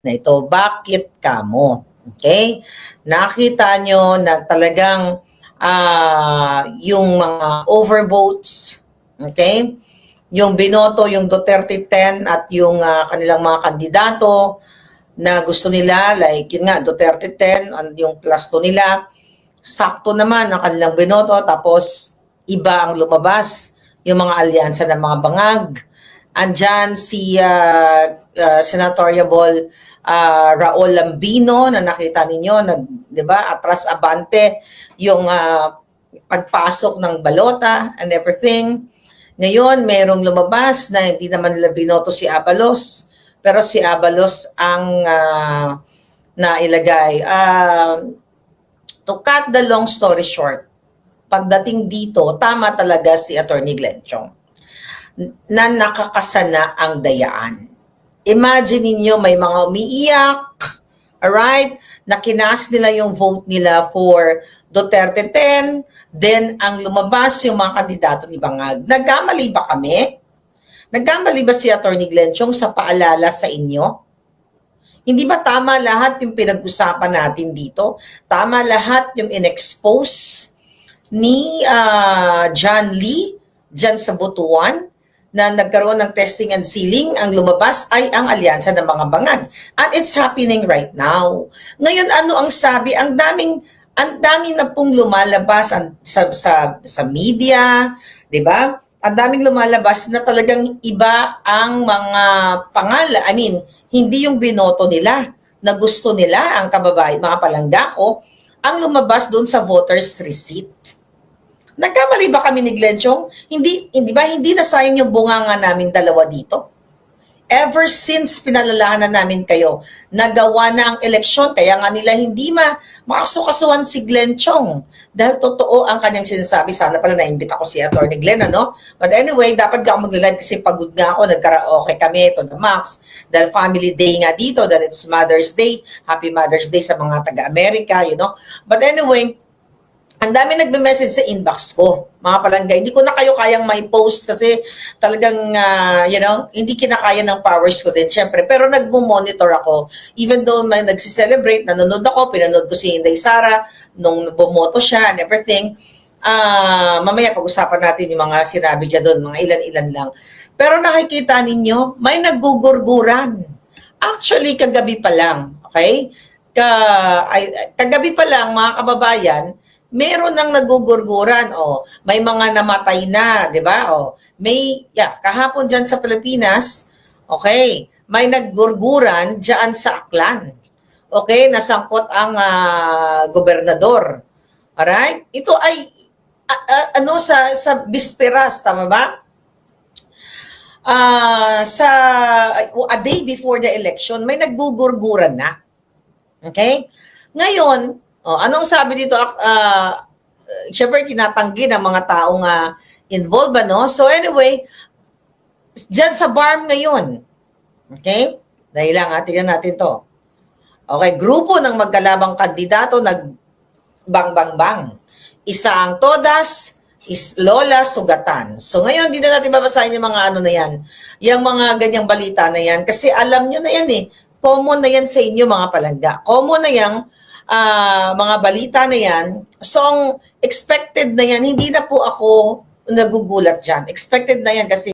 na ito. Bakit kamo? Okay? Nakita nyo na talagang ah, yung mga overvotes, okay? Yung binoto, yung Duterte 10 at yung ah, kanilang mga kandidato na gusto nila, like yun nga, Duterte 10, and yung plus 2 nila, sakto naman ang kanilang binoto, tapos iba ang lumabas, yung mga alyansa ng mga bangag. Andyan si uh, uh, Senatoriable uh, Raul Lambino na nakita ninyo, nag, 'di ba? Atras abante yung ah, pagpasok ng balota and everything. Ngayon, merong lumabas na hindi naman nila binoto si Abalos, pero si Abalos ang ah, nailagay. Ah, to cut the long story short, pagdating dito, tama talaga si Attorney Glenn Chong na nakakasana ang dayaan. Imagine ninyo may mga umiiyak, alright, na kinas nila yung vote nila for Duterte 10, then ang lumabas yung mga kandidato ni Bangag. Nagkamali ba kami? Nagkamali ba si Attorney Glenn Chong sa paalala sa inyo? Hindi ba tama lahat yung pinag-usapan natin dito? Tama lahat yung in-expose ni ah, John Lee dyan sa Butuan na nagkaroon ng testing and sealing, ang lumabas ay ang alyansa ng mga bangag. And it's happening right now. Ngayon, ano ang sabi? Ang daming, ang dami na pong lumalabas sa, sa, sa media, di ba? Ang daming lumalabas na talagang iba ang mga pangalan. I mean, hindi yung binoto nila na gusto nila ang kababayan, mga palangga ko, ang lumabas doon sa voter's receipt. Nagkamali ba kami ni Glenn Chong? Hindi, hindi ba, hindi na sayang yung bunganga namin dalawa dito? Ever since pinalalahanan namin kayo, nagawa na ang eleksyon, kaya nga nila hindi ma makasukasuhan si Glenn Chong. Dahil totoo ang kanyang sinasabi. Sana pala na-invite ako si Atty. Glenn, ano? But anyway, dapat ka mag-live kasi pagod nga ako, nagkaraoke kami, to the max. Dahil family day nga dito, dahil it's Mother's Day. Happy Mother's Day sa mga taga-Amerika, you know? But anyway, ang dami nagme-message sa inbox ko, mga palangga. Hindi ko na kayo kayang may post kasi talagang, ah, you know, hindi kinakaya ng powers ko din, syempre. Pero nagmo-monitor ako. Even though may nagsiselebrate, nanonood ako, pinanood ko si Inday Sara nung bumoto siya and everything. Ah, mamaya pag-usapan natin yung mga sinabi niya doon, mga ilan-ilan lang. Pero nakikita ninyo, may naggugurguran. Actually, kagabi pa lang, okay? Ka, ay, kagabi pa lang, mga kababayan, meron nang nagugurguran o may mga namatay na, 'di ba? O may yeah, kahapon diyan sa Pilipinas, okay, may naggurguran diyan sa Aklan. Okay, nasangkot ang ah, gobernador. Alright? Ito ay a- a- ano sa sa bisperas, tama ba? Ah, sa a day before the election, may naggugurguran na. Okay? Ngayon, oh, anong sabi dito? Uh, Siyempre, tinatanggi ng mga taong uh, involved, ano? So anyway, dyan sa barm ngayon, okay? Dahil lang, ha, tingnan natin to. Okay, grupo ng magkalabang kandidato nag bang bang bang. Isa ang Todas, is Lola Sugatan. So ngayon, hindi na natin babasahin yung mga ano na yan. Yung mga ganyang balita na yan. Kasi alam nyo na yan eh. Common na yan sa inyo mga palangga. Common na yan ah, mga balita na yan. So, ang expected na yan, hindi na po ako nagugulat dyan. Expected na yan kasi